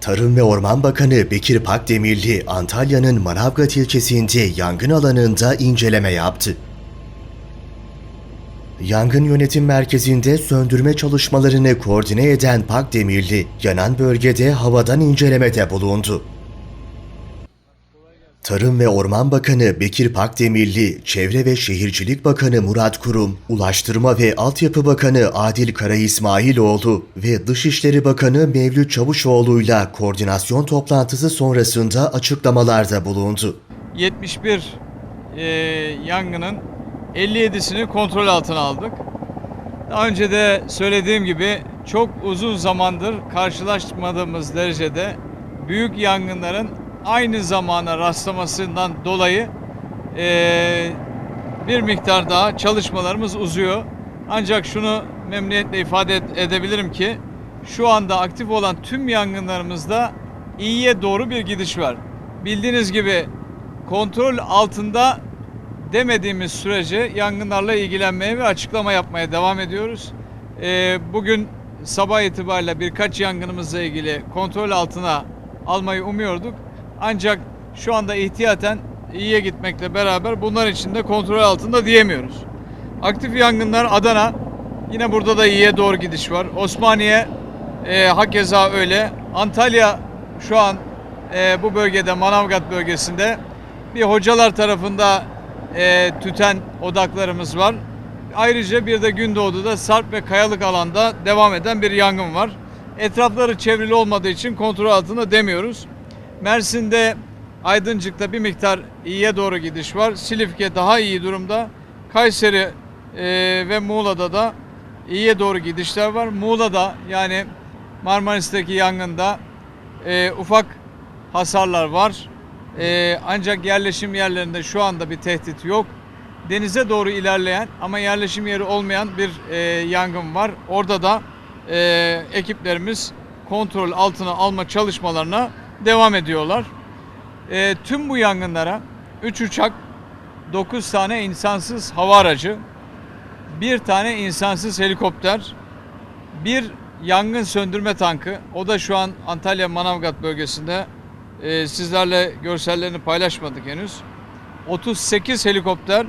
Tarım ve Orman Bakanı Bekir Pakdemirli, Antalya'nın Manavgat ilçesinde yangın alanında inceleme yaptı. Yangın yönetim merkezinde söndürme çalışmalarını koordine eden Pakdemirli, yanan bölgede havadan incelemede bulundu. Tarım ve Orman Bakanı Bekir Pakdemirli, Çevre ve Şehircilik Bakanı Murat Kurum, Ulaştırma ve Altyapı Bakanı Adil Kara İsmailoğlu ve Dışişleri Bakanı Mevlüt Çavuşoğlu'yla koordinasyon toplantısı sonrasında açıklamalarda bulundu. 71 e, yangının 57'sini kontrol altına aldık. Daha önce de söylediğim gibi çok uzun zamandır karşılaşmadığımız derecede büyük yangınların aynı zamana rastlamasından dolayı e, bir miktar daha çalışmalarımız uzuyor. Ancak şunu memnuniyetle ifade ed- edebilirim ki şu anda aktif olan tüm yangınlarımızda iyiye doğru bir gidiş var. Bildiğiniz gibi kontrol altında demediğimiz sürece yangınlarla ilgilenmeye ve açıklama yapmaya devam ediyoruz. Ee, bugün sabah itibariyle birkaç yangınımızla ilgili kontrol altına almayı umuyorduk. Ancak şu anda ihtiyaten iyiye gitmekle beraber bunlar için de kontrol altında diyemiyoruz. Aktif yangınlar Adana. Yine burada da iyiye doğru gidiş var. Osmaniye e, hakeza öyle. Antalya şu an e, bu bölgede Manavgat bölgesinde bir hocalar tarafında e, tüten odaklarımız var. Ayrıca bir de Gündoğdu'da Sarp ve Kayalık alanda devam eden bir yangın var. Etrafları çevrili olmadığı için kontrol altında demiyoruz. Mersin'de Aydıncık'ta bir miktar iyiye doğru gidiş var. Silifke daha iyi durumda. Kayseri e, ve Muğla'da da iyiye doğru gidişler var. Muğla'da yani Marmaris'teki yangında e, ufak hasarlar var. E, ancak yerleşim yerlerinde şu anda bir tehdit yok. Denize doğru ilerleyen ama yerleşim yeri olmayan bir e, yangın var. Orada da e, ekiplerimiz kontrol altına alma çalışmalarına devam ediyorlar. E, tüm bu yangınlara 3 uçak, 9 tane insansız hava aracı, bir tane insansız helikopter, bir yangın söndürme tankı. O da şu an Antalya Manavgat bölgesinde. Ee, sizlerle görsellerini paylaşmadık henüz. 38 helikopter,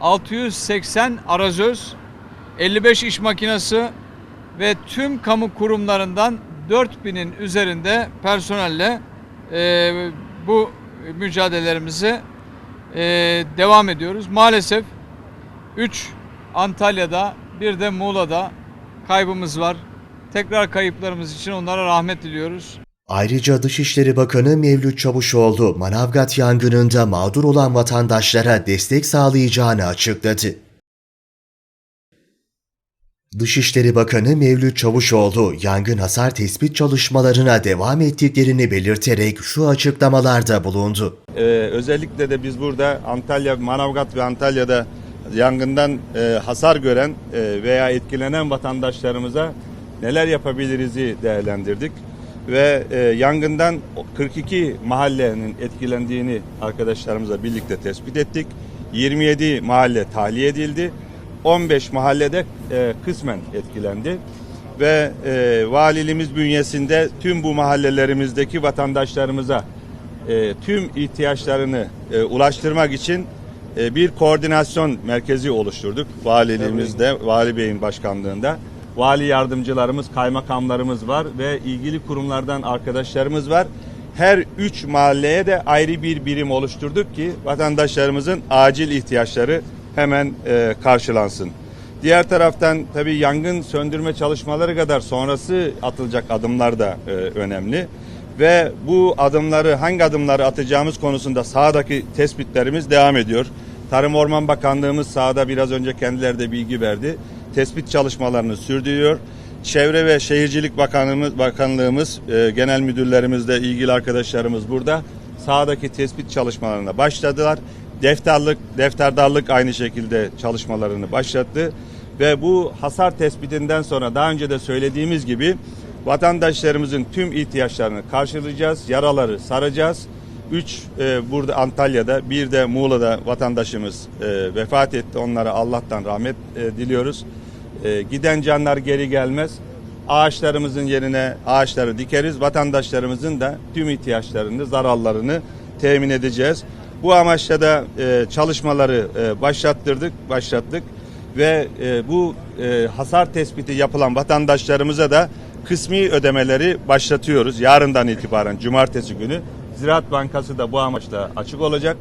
680 arazöz, 55 iş makinesi ve tüm kamu kurumlarından 4000'in üzerinde personelle e, bu mücadelelerimize e, devam ediyoruz. Maalesef 3 Antalya'da bir de Muğla'da kaybımız var. Tekrar kayıplarımız için onlara rahmet diliyoruz. Ayrıca Dışişleri Bakanı Mevlüt Çavuşoğlu, Manavgat yangınında mağdur olan vatandaşlara destek sağlayacağını açıkladı. Dışişleri Bakanı Mevlüt Çavuşoğlu, yangın hasar tespit çalışmalarına devam ettiklerini belirterek şu açıklamalarda bulundu. Ee, özellikle de biz burada Antalya, Manavgat ve Antalya'da yangından e, hasar gören e, veya etkilenen vatandaşlarımıza neler yapabiliriz'i değerlendirdik. Ve e, yangından 42 mahallenin etkilendiğini arkadaşlarımızla birlikte tespit ettik. 27 mahalle tahliye edildi. 15 mahallede e, kısmen etkilendi ve e, valiliğimiz bünyesinde tüm bu mahallelerimizdeki vatandaşlarımıza e, tüm ihtiyaçlarını e, ulaştırmak için e, bir koordinasyon merkezi oluşturduk valiliğimizde, vali beyin başkanlığında. Vali yardımcılarımız, kaymakamlarımız var ve ilgili kurumlardan arkadaşlarımız var. Her üç mahalleye de ayrı bir birim oluşturduk ki vatandaşlarımızın acil ihtiyaçları hemen e, karşılansın. Diğer taraftan tabii yangın söndürme çalışmaları kadar sonrası atılacak adımlar da e, önemli. Ve bu adımları hangi adımları atacağımız konusunda sahadaki tespitlerimiz devam ediyor. Tarım Orman Bakanlığımız sahada biraz önce kendileri de bilgi verdi. Tespit çalışmalarını sürdürüyor. Çevre ve Şehircilik Bakanlığımız, Bakanlığımız e, genel müdürlerimizle ilgili arkadaşlarımız burada. Sahadaki tespit çalışmalarına başladılar. Defterlik, defterdarlık aynı şekilde çalışmalarını başlattı. Ve bu hasar tespitinden sonra daha önce de söylediğimiz gibi vatandaşlarımızın tüm ihtiyaçlarını karşılayacağız. Yaraları saracağız. Üç e, burada Antalya'da, bir de Muğla'da vatandaşımız e, vefat etti. Onlara Allah'tan rahmet e, diliyoruz. E, giden canlar geri gelmez. ağaçlarımızın yerine ağaçları dikeriz. Vatandaşlarımızın da tüm ihtiyaçlarını, zararlarını temin edeceğiz. Bu amaçla da e, çalışmaları e, başlattırdık, başlattık ve e, bu e, hasar tespiti yapılan vatandaşlarımıza da kısmi ödemeleri başlatıyoruz. Yarından itibaren cumartesi günü Ziraat Bankası da bu amaçla açık olacak.